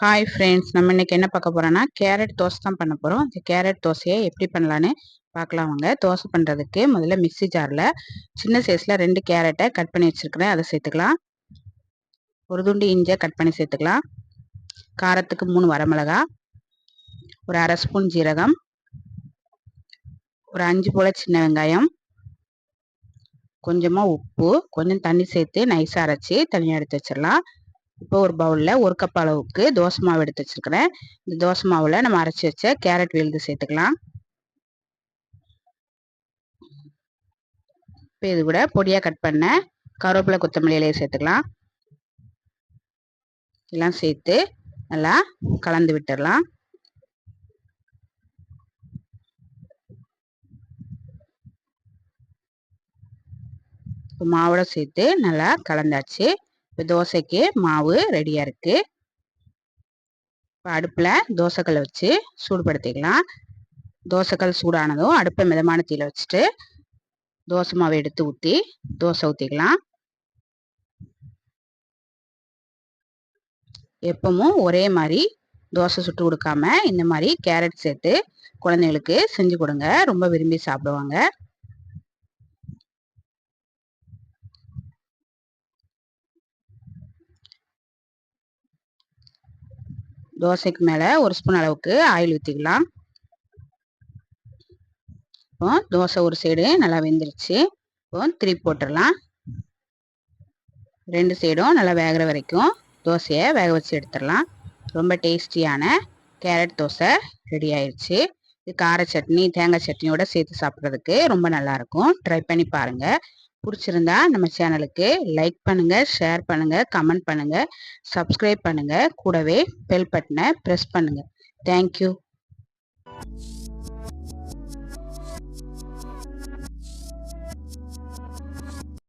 Hi friends நம்ம இன்றைக்கி என்ன பார்க்க போகிறோன்னா கேரட் தோசை தான் பண்ண போகிறோம் இந்த கேரட் தோசையை எப்படி பண்ணலான்னு பார்க்கலாம் வாங்க. தோசை பண்ணுறதுக்கு முதல்ல மிக்சி ஜாரில் சின்ன சைஸில் ரெண்டு கேரட்டை கட் பண்ணி வச்சுருக்கிறேன். அதை சேர்த்துக்கலாம். ஒரு துண்டு இஞ்சியை கட் பண்ணி சேர்த்துக்கலாம். காரத்துக்கு மூணு வரமிளகா ஒரு அரை ஸ்பூன் ஜீரகம் ஒரு அஞ்சு போல் சின்ன வெங்காயம் கொஞ்சமாக உப்பு கொஞ்சம் தண்ணி சேர்த்து நைஸாக அரைச்சி தனியாக எடுத்து வச்சிடலாம். இப்போ ஒரு பவுலில் ஒரு கப் அளவுக்கு தோசை மாவு எடுத்து வச்சுருக்கிறேன். இந்த தோசை மாவில் நம்ம அரைச்சி வச்ச கேரட் விழுந்து சேர்த்துக்கலாம். இப்போ இது கூட பொடியாக கட் பண்ண கருவேப்பிலை கொத்தமல்லி இலையை சேர்த்துக்கலாம். எல்லாம் சேர்த்து நல்லா கலந்து விட்டுடலாம். மாவோட சேர்த்து நல்லா கலந்தாச்சு. இப்போ தோசைக்கு மாவு ரெடியாக இருக்குது இப்போ அடுப்பில் தோசைக்கல்லை வச்சு சூடுபடுத்திக்கலாம். தோசைக்கல் சூடானதும் அடுப்பை மிதமான தீயில் வச்சுட்டு தோசை மாவை எடுத்து ஊற்றி தோசை ஊற்றிக்கலாம் எப்பவும் ஒரே மாதிரி தோசை சுட்டு கொடுக்காம இந்த மாதிரி கேரட் சேர்த்து குழந்தைங்களுக்கு செஞ்சு கொடுங்க. ரொம்ப விரும்பி சாப்பிடுவாங்க. தோசைக்கு மேலே ஒரு ஸ்பூன் அளவுக்கு ஆயில் ஊற்றிக்கலாம் இப்போ தோசை ஒரு சைடு நல்லா வெந்துருச்சு. இப்போ திருப்பி போட்டுடலாம். ரெண்டு சைடும் நல்லா வேகிற வரைக்கும் தோசையை வேக வச்சு எடுத்துடலாம். ரொம்ப டேஸ்டியான கேரட் தோசை ரெடி ஆயிடுச்சு இது கார சட்னி தேங்காய் சட்னியோட சேர்த்து சாப்பிட்றதுக்கு ரொம்ப நல்லாயிருக்கும் ட்ரை பண்ணி பாருங்கள் பிடிச்சிருந்தா நம்ம சேனலுக்கு லைக் பண்ணுங்கள் ஷேர் பண்ணுங்கள் கமெண்ட் பண்ணுங்கள் சப்ஸ்கிரைப் பண்ணுங்கள் கூடவே பெல் பட்டனை ப்ரெஸ் பண்ணுங்கள் தேங்க்யூ.